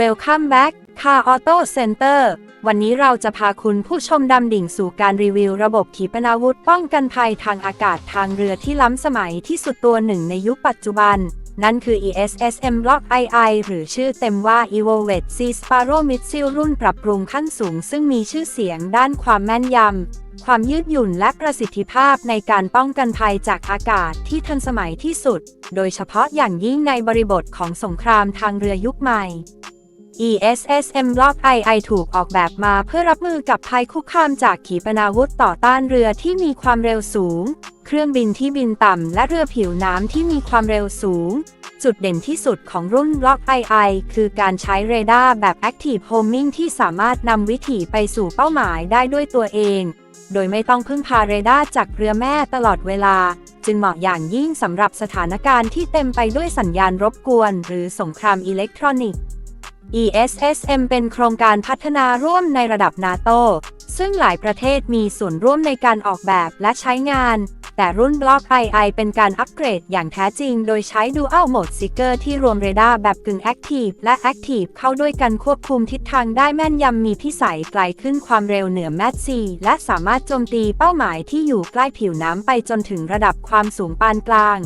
Welcome back Car Auto Center วันนี้เราจะพาคุณผู้ชมดำดิ่งสู่การรีวิวระบบขีปนาวุธป้องกันภัยทางอากาศทางเรือที่ล้ำสมัยที่สุดตัวหนึ่งในยุคปัจจุบัน นั่นคือ ESSM Block II หรือชื่อเต็มว่า Evolved Sea Sparrow Missile รุ่นปรับปรุงขั้นสูง ซึ่งมีชื่อเสียงด้านความแม่นยำ ความยืดหยุ่นและประสิทธิภาพในการป้องกันภัยจากอากาศที่ทันสมัยที่สุด โดยเฉพาะอย่างยิ่งในบริบทของสงครามทางเรือยุคใหม่ ESSM Block II ถูกออกแบบมาเพื่อรับมือกับภัยคุกคามจากขีปนาวุธต่อต้านเรือที่มีความเร็วสูง เครื่องบินที่บินต่ำ และเรือผิวน้ำที่มีความเร็วสูง จุดเด่นที่สุดของรุ่น Block II คือการใช้เรดาร์แบบ Active Homing ที่สามารถนำวิถีไปสู่เป้าหมายได้ด้วยตัวเอง โดยไม่ต้องพึ่งพาเรดาร์จากเรือแม่ตลอดเวลา จึงเหมาะอย่างยิ่งสำหรับสถานการณ์ที่เต็มไปด้วยสัญญาณรบกวน หรือสงครามอิเล็กทรอนิกส์ ESSM เป็นโครงการพัฒนาร่วมในระดับนาโตซึ่งหลายประเทศมีส่วนร่วมในการออกแบบและใช้งาน แต่รุ่น Block II เป็นการอัปเกรดอย่างแท้จริง โดยใช้ Dual Mode Seeker ที่รวมเรดาร์แบบกึ่ง Active และ Active เข้าด้วยกันควบคุมทิศทางได้แม่นยำมีพิสัยไกลขึ้นความเร็วเหนือแมสซีและสามารถโจมตีเป้าหมายที่อยู่ใกล้ผิวน้ำไปจนถึงระดับความสูงปานกลาง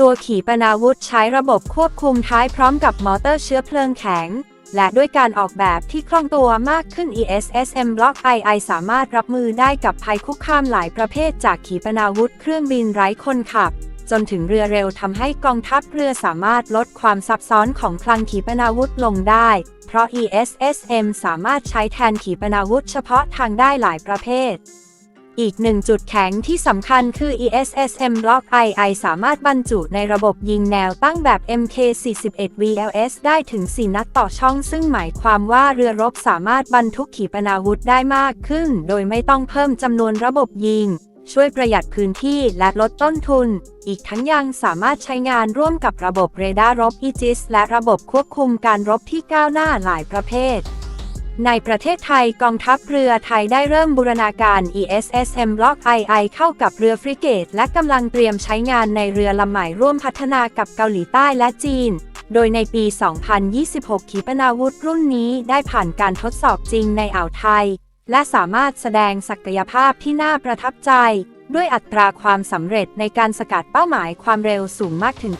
ตัวขีปนาวุธใช้ระบบควบคุมท้ายพร้อมกับมอเตอร์เชื้อเพลิงแข็ง และด้วยการออกแบบที่คล่องตัวมากขึ้น ESSM Block II สามารถรับมือได้กับภัยคุกคามหลายประเภทจากขีปนาวุธเครื่องบินไร้คนขับ จนถึงเรือเร็วทำให้กองทัพเรือสามารถลดความซับซ้อนของคลังขีปนาวุธลงได้ เพราะ ESSM สามารถใช้แทนขีปนาวุธเฉพาะทางได้หลายประเภท อีกหนึ่งจุดแข็งที่สำคัญคือ ESSM Block II สามารถบรรจุในระบบยิงแนวตั้งแบบ MK41 VLS ได้ถึง 4 นัดต่อช่อง ซึ่งหมายความว่าเรือรบสามารถบรรทุกขีปนาวุธได้มากขึ้น โดยไม่ต้องเพิ่มจำนวนระบบยิง ช่วยประหยัดพื้นที่และลดต้นทุน อีกทั้งยังสามารถใช้งานร่วมกับระบบเรดาร์รบ Aegis และระบบควบคุมการรบที่ก้าวหน้าหลายประเภท ในประเทศไทยกองทัพเรือไทยได้เริ่มบูรณาการ ESSM Block II เข้ากับเรือฟริเกต และกำลังเตรียมใช้งานในเรือลำใหม่ร่วมพัฒนากับเกาหลีใต้และจีน โดยในปี 2026 ขีปนาวุธรุ่นนี้ได้ผ่านการทดสอบจริงในอ่าวไทย และสามารถแสดงศักยภาพที่น่าประทับใจ ด้วยอัตราความสำเร็จในการสกัดเป้าหมายความเร็วสูงมากถึง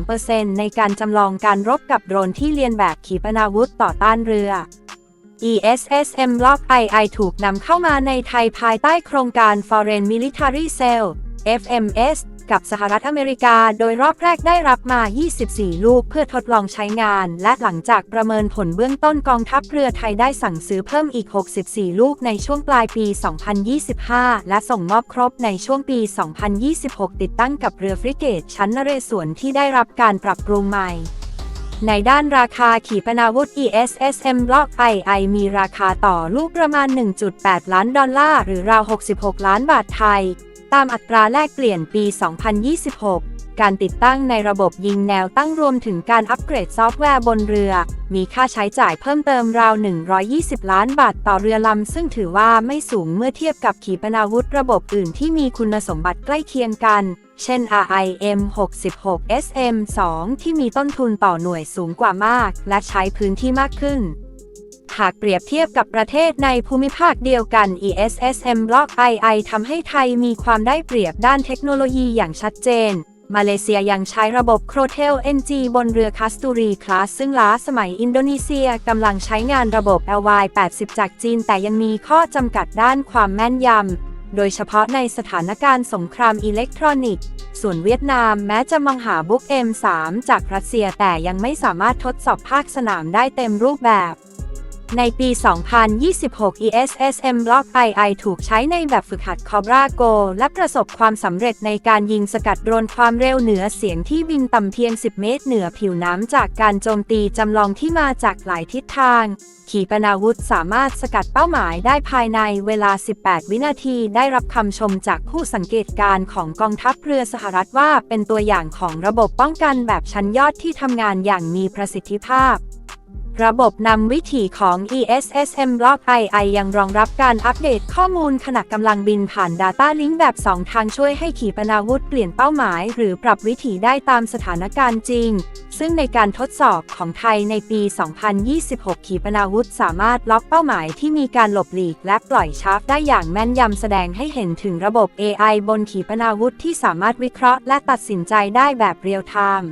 93%ในการจำลองการรบกับโดรนที่เลียนแบบขีปนาวุธต่อต้านเรือ ESSM Block II ถูกนำเข้ามาในไทยภายใต้โครงการ Foreign Military Sale FMS กับสหรัฐอเมริกา โดยรอบแรกได้รับมา 24 ลูกเพื่อทดลองใช้งาน และหลังจากประเมินผลเบื้องต้นกองทัพเรือไทยได้สั่งซื้อเพิ่มอีก 64 ลูกในช่วงปลายปี 2025 และส่งมอบครบในช่วงปี 2026 ติดตั้งกับเรือฟริเกตชั้นนเรศวรที่ได้รับการปรับปรุงใหม่ ในด้านราคาขีปนาวุธ ESSM Block II มีราคาต่อลูกประมาณ 1.8 ล้านดอลลาร์ หรือราว 66 ล้านบาทไทย ตามอัตราแลกเปลี่ยนปี 2026 การติดตั้งในระบบยิงแนวตั้งรวมถึงการอัปเกรดซอฟต์แวร์บนเรือ มีค่าใช้จ่ายเพิ่มเติมราว 120 ล้านบาทต่อเรือลำ ซึ่งถือว่าไม่สูงเมื่อเทียบกับขีปนาวุธระบบอื่นที่มีคุณสมบัติใกล้เคียงกัน เช่น RIM 66 SM 2ที่มีต้นทุนต่อหน่วยสูงกว่ามาก และใช้พื้นที่มากขึ้น หากเปรียบเทียบกับประเทศในภูมิภาคเดียวกัน ESSM Block II ทำให้ไทยมีความได้เปรียบด้านเทคโนโลยีอย่างชัดเจน มาเลเซียยังใช้ระบบ c r o t e l NG บนเรือคัสตูรีคลาสซึ่งล้าสมัยอินโดนีเซียกำลังใช้งานระบบ LY80 จากจีน แต่ยังมีข้อจำกัดด้านความแม่นยำ โดยเฉพาะในสถานการณ์สงครามอิเล็กทรอนิกส์ ส่วนเวียดนามแม้จะมังหาบุ๊ก M3 จากรัสเซียแต่ยังไม่สามารถทดสอบภาคสนามได้เต็มรูปแบบ ในปี 2026 ESSM Block II ถูกใช้ในแบบฝึกหัด Cobra Go และประสบความสำเร็จในการยิงสกัดโดรนความเร็วเหนือเสียงที่บินต่ำเพียง 10 เมตรเหนือผิวน้ำจากการโจมตีจำลองที่มาจากหลายทิศทาง ขีปนาวุธสามารถสกัดเป้าหมายได้ภายในเวลา 18 วินาที ได้รับคำชมจากผู้สังเกตการณ์ของกองทัพเรือสหรัฐว่าเป็นตัวอย่างของระบบป้องกันแบบชั้นยอดที่ทำงานอย่างมีประสิทธิภาพ ระบบนำวิถีของ ESSM Block II ยังรองรับการอัปเดตข้อมูลขณะกำลังบินผ่าน Data Link แบบ 2 ทางช่วยให้ขีปนาวุธเปลี่ยนเป้าหมาย หรือปรับวิถีได้ตามสถานการณ์จริง ซึ่งในการทดสอบของไทยในปี 2026 ขีปนาวุธสามารถล็อกเป้าหมายที่มีการหลบหลีกและปล่อยชาร์ปได้อย่างแม่นยำแสดงให้เห็นถึงระบบ AI บนขีปนาวุธที่สามารถวิเคราะห์และตัดสินใจได้แบบเรียลไทม์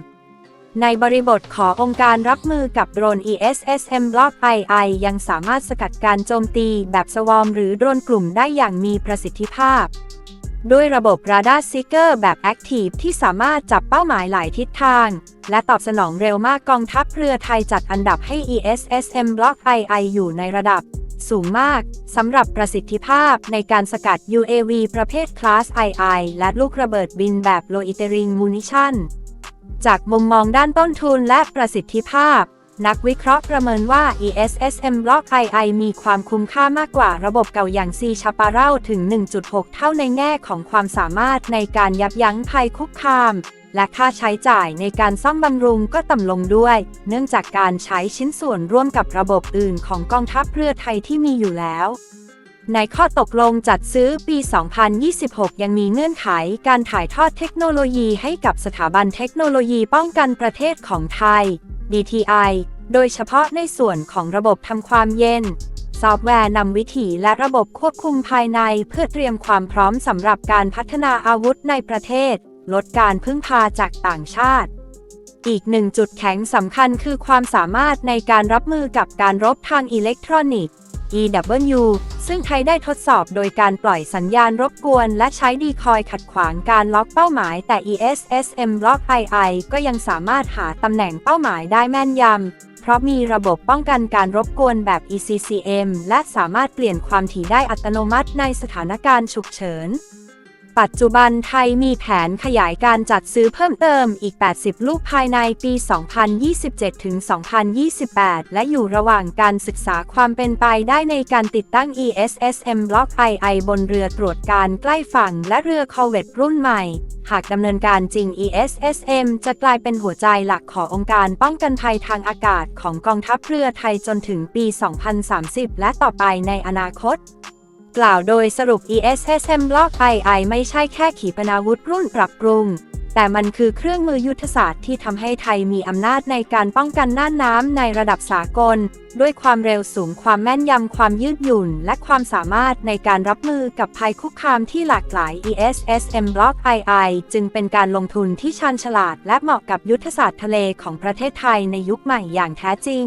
ในบริบทขององค์การรับมือกับโดรน ESSM Block II ยังสามารถสกัดการโจมตีแบบสวอมหรือโดรนกลุ่มได้อย่างมีประสิทธิภาพ ด้วยระบบ Radar Seeker แบบ Active ที่สามารถจับเป้าหมายหลายทิศทาง และตอบสนองเร็วมากกองทัพเรือไทยจัดอันดับให้ ESSM Block II อยู่ในระดับสูงมาก สำหรับประสิทธิภาพในการสกัด UAV ประเภทคลาส II และลูกระเบิดบินแบบ Loitering Munition จากมุมมองด้านต้นทุนและประสิทธิภาพ นักวิเคราะห์ประเมินว่า ESSM Block II มีความคุ้มค่ามากกว่าระบบเก่าอย่าง C c h a p a r a l ถึง 1.6 เท่าในแง่ของความสามารถในการยับยั้งภัยคุกคาม และค่าใช้จ่ายในการซ่อมบำรุงก็ต่ำลงด้วย เนื่องจากการใช้ชิ้นส่วนร่วมกับระบบอื่นของกองทัพเรือไทยที่มีอยู่แล้ว ในข้อตกลงจัดซื้อปี 2026 ยังมีเงื่อนไขการถ่ายทอดเทคโนโลยีให้กับสถาบันเทคโนโลยีป้องกันประเทศของไทย DTI โดยเฉพาะในส่วนของระบบทำความเย็น ซอฟต์แวร์นำวิถีและระบบควบคุมภายในเพื่อเตรียมความพร้อมสำหรับการพัฒนาอาวุธในประเทศ ลดการพึ่งพาจากต่างชาติ อีกหนึ่งจุดแข็งสำคัญคือความสามารถในการรับมือกับการรบทางอิเล็กทรอนิกส์ EW ซึ่งไทยได้ทดสอบโดยการปล่อยสัญญาณรบกวน และใช้ดีคอยขัดขวางการล็อกเป้าหมาย แต่ ESSM Block II ก็ยังสามารถหาตำแหน่งเป้าหมายได้แม่นยำ เพราะมีระบบป้องกันการรบกวนแบบ ECCM และสามารถเปลี่ยนความถี่ได้อัตโนมัติในสถานการณ์ฉุกเฉิน ปัจจุบันไทยมีแผนขยายการจัดซื้อเพิ่มเติมอีก 80 ลูกภายในปี 2027-2028 และอยู่ระหว่างการศึกษาความเป็นไปได้ในการติดตั้ง ESSM Block II บนเรือตรวจการใกล้ฝั่งและเรือคอร์เวตรุ่นใหม่ หากดำเนินการจริง ESSM จะกลายเป็นหัวใจหลักขององค์การป้องกันภัยทางอากาศของกองทัพเรือไทยจนถึงปี 2030 และต่อไปในอนาคต กล่าวโดยสรุป ESSM Block II ไม่ใช่แค่ขีปนาวุธรุ่นปรับปรุง แต่มันคือเครื่องมือยุทธศาสตร์ที่ทำให้ไทยมีอำนาจในการป้องกันน่านน้ำในระดับสากล ด้วยความเร็วสูงความแม่นยำความยืดหยุ่น และความสามารถในการรับมือกับภัยคุกคามที่หลากหลาย ESSM Block II จึงเป็นการลงทุนที่ชันฉลาด และเหมาะกับยุทธศาสตร์ทะเลของประเทศไทยในยุคใหม่อย่างแท้จริง